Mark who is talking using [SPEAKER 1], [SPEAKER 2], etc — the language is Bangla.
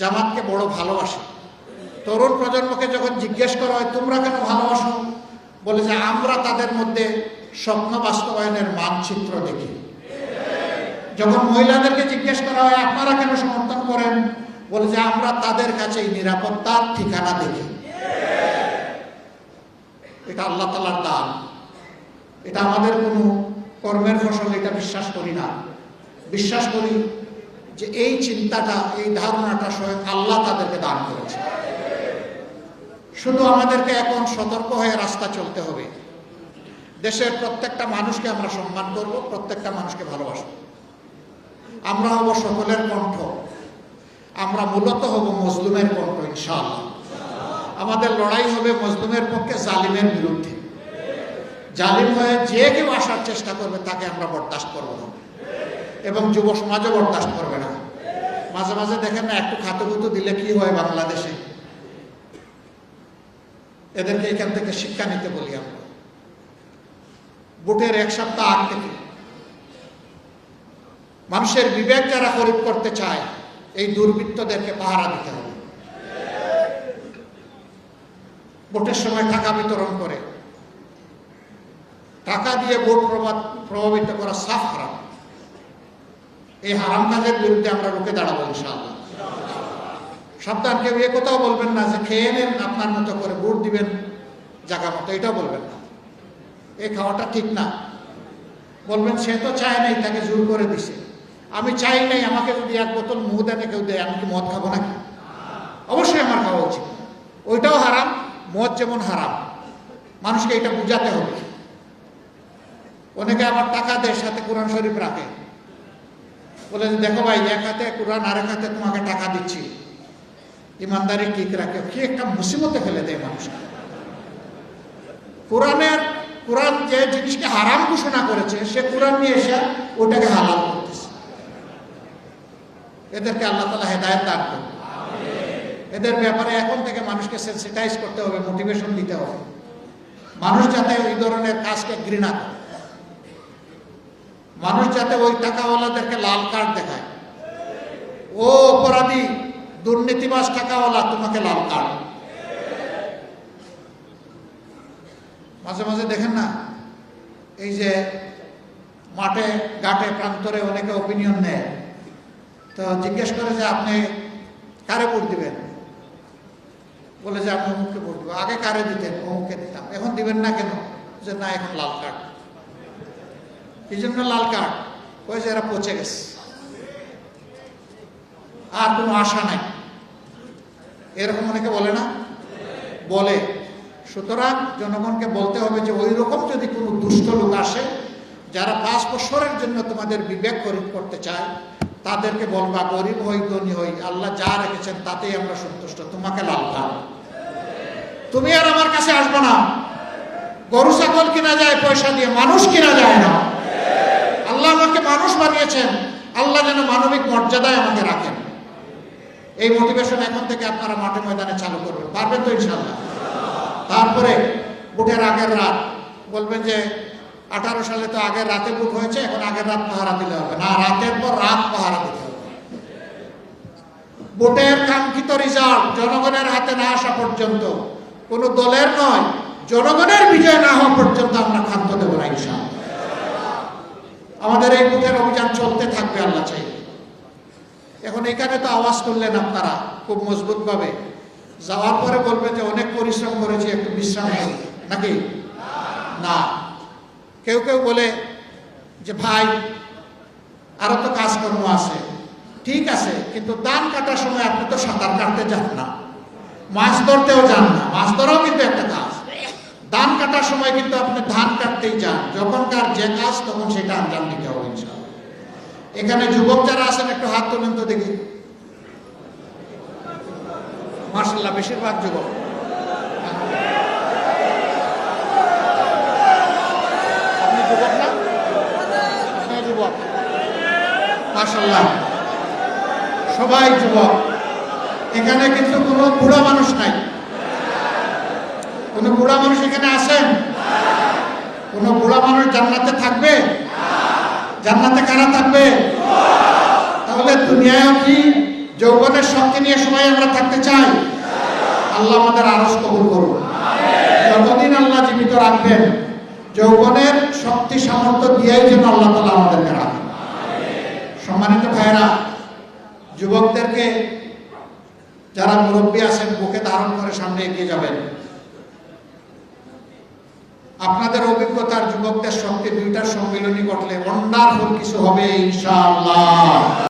[SPEAKER 1] জামাতকে বড় ভালোবাসে। তরুণ প্রজন্মকে যখন জিজ্ঞেস করা হয়, তোমরা কেন ভালোবাসো? বলে যে, আমরা তাদের মধ্যে স্বপ্ন বাস্তবায়নের মানচিত্র দেখি। যখন মহিলাদেরকে জিজ্ঞেস করা হয়, আপনারা কেন সমর্থন করেন? বলে যে, আমরা তাদের কাছে নিরাপত্তার ঠিকানা দেখি। এটা আল্লাহ তালার দান। এটা আমাদের কোনো কর্মের ফসল, এটা বিশ্বাস করি না। বিশ্বাস করি যে এই চিন্তাটা, এই ধারণাটা স্বয়ং আল্লাহ তাদেরকে দান করেছে। শুধু আমাদেরকে এখন সতর্ক হয়ে রাস্তা চলতে হবে। দেশের প্রত্যেকটা মানুষকে আমরা সম্মান করব, প্রত্যেকটা মানুষকে ভালোবাসব। আমরা হব সকলের কণ্ঠ। আমরা মূলত হব মজলুমের কণ্ঠ, ইনশাআল্লাহ। আমাদের লড়াই হবে মজলুমের পক্ষে, জালিমের বিরুদ্ধে। জালিম হয়ে যে কেউ আসার চেষ্টা করবে, তাকে আমরা বরদাস্ত করব না। এবং যুব সমাজও বরদাস্ত করবে না। মাঝে মাঝে দেখেন না, একটু খাতুগুতু দিলে কি হয় বাংলাদেশে? এদেরকে এখান থেকে শিক্ষা নিতে বলি আমরা। ভোটের এক সপ্তাহ আগ থেকে। মানুষের বিবেক যারা খরিদ করতে চায়, এই দুর্বৃত্তদেরকে পাহারা দিতে হবে। ভোটের সময় টাকা বিতরণ করে। টাকা দিয়ে ভোট প্রভাব- প্রভাবিত করা সাফ হারাম। এই হারাম কাজের বিরুদ্ধে আমরা রুখে দাঁড়াবো ইনশাআল্লাহ। সাবধান, কেউ এ কোথাও বলবেন না যে খেয়ে নেন, আপনার মতো করে ভোট দিবেন জায়গা মতো, এটাও বলবেন না। এই খাওয়াটা ঠিক না। বলবেন, সে তো চায় নাই, তাকে জোর করে দিছে। আমি চাই নাই, আমাকে যদি এক বোতল মুখ দেনে কেউ দেয়, আমি কি মদ খাব নাকি? অবশ্যই আমার খাওয়া উচিত। ওইটাও হারাম, মদ যেমন হারাম। মানুষকে এটা বুঝাতে হবে। অনেকে আমার টাকা দেয়, সাথে কোরআন শরীফ রাখে। বলে যে, দেখো ভাই এক হাতে কোরআন আরেক হাতে তোমাকে টাকা দিচ্ছি। ইমানদারি ঠিক রাখে। কি একটা মুসিবতে ফেলে দেয় মানুষকে। কোরআনের কোরআন যে জিনিসকে হারাম ঘোষণা করেছে সে কোরআন নিয়ে এসে ওটাকে হালাল করতেছে। এদেরকে আল্লাহ তালা হেদায়ত দান করবে এদের ব্যাপারে এখন থেকে মানুষকে সেন্সিটাইজ করতে হবে মোটিভেশন দিতে হবে। মানুষ যাতে এই ধরনের কাজকে ঘৃণা করে। মানুষ যাতে ওই টাকাওয়ালাদেরকে লাল কার্ড দেখায়। ও অপরাধী দুর্নীতিবাস টাকাওয়ালা, তোমাকে লাল কার্ড। মাঝে মাঝে দেখেন না, এই যে মাঠে, ঘাটে, প্রান্তরে অনেকে ওপিনিয়ন নেয়। তো জিজ্ঞেস করে যে আপনি কারে ভোট দিবেন? বলে যে আমি অমুককে ভোট দিব। আগে কারে দিতেন? অমুককে দিতাম। এখন দিবেন না কেন? যে না, এখন লাল কার্ড। এই জন্য লাল কার্ড। যে এরা পচে গেছে। আর কোনো আশা নাই। এরকম অনেকে বলে না? বলে। সুতরাং জনগণকে বলতে হবে যে ওই রকম যদি কোনো দুষ্ট লোক আসে, যারা পাঁচ বছরের জন্য তোমাদের বিবেক খরিদ করতে চায়, তাদেরকে বলবা, গরিব হই, ধনী হই, আল্লাহ যা রেখেছেন তাতেই আমরা সন্তুষ্ট। তোমাকে লাল কার্ড তুমি আর আমার কাছে আসবে না। গরু, ছাগল কিনা যায়, পয়সা দিয়ে মানুষ কিনা যায় না আল্লাহ আমাকে মানুষ বানিয়েছেন আল্লাহ যেন মানবিক মর্যাদায় আমাকে রাখেন। এই মোটিভেশন এখন থেকে আপনারা মাঠে ময়দানে চালু করবেন। পারবেন তো ইনশাল্লাহ তারপরে বুটের আগের রাত, বলবেন যে আঠারো সালে তো আগের রাতে বুট হয়েছে, এখন আগের রাত পাহারা দিলে হবে না। রাতের পর রাত পাহারা দিতে হবে। ভোটের কাঙ্ক্ষিত রেজাল্ট জনগণের হাতে না আসা পর্যন্ত, কোনো দলের নয়, জনগণের বিজয় না হওয়া পর্যন্ত আমরা ক্ষান্ত দেব না ইনশাআল্লাহ। আমাদের এই বুথের অভিযান চলতে থাকবে, আল্লাহ চাই এখন এখানে তো আওয়াজ করলেন আপনারা খুব মজবুত ভাবে যাওয়ার পরে বলবেন যে অনেক পরিশ্রম করেছি, একটু বিশ্রাম করি নাকি? না। কেউ কেউ বলে যে, ভাই, আরও তো কাজকর্ম আছে। ঠিক আছে, কিন্তু দান কাটার সময় আপনি তো সাঁতার কাটতে যান না। মাছ ধরতেও যান না। মাছ ধরাও কিন্তু একটা কাজ। ধান কাটার সময় কিন্তু আপনি ধান কাটতেই যান। যখনকার যে কাজ, তখন সেটা আঞ্জাম দিতে হবে, ইনশাআল্লাহ। এখানে যুবক যারা আছেন, একটু হাত তুলেন তো দেখি। মার্শাল্লাহ বেশিরভাগ যুবক। আপনি সবাই যুবক। এখানে কিন্তু কোনো বুড়া মানুষ নাই। কোনো বুড়া মানুষ এখানে আছেন? কোনো বুড়া মানুষ জান্নাতে থাকবে? জান্নাতে কারা থাকবে? তাহলে দুনিয়ায় কি? যৌবনের শক্তি নিয়ে সবাই আমরা থাকতে চাই? আল্লাহ আমাদের আরস কবুল করুন। যতদিন আল্লাহ জীবিত রাখবেন, যৌবনের শক্তি সামর্থ্য দিয়েই যেন আল্লাহ তালা আমাদেরকে রাখেন। সম্মানিত ভাইয়েরা, যুবকদেরকে যারা মুরব্বী আছেন, বুকে ধারণ করে সামনে এগিয়ে যাবেন। আপনাদের অভিজ্ঞতার যুবকদের সঙ্গে দুইটার সম্মেলনী ঘটলে ওয়ান্ডারফুল কিছু হবে ইনশাআল্লাহ।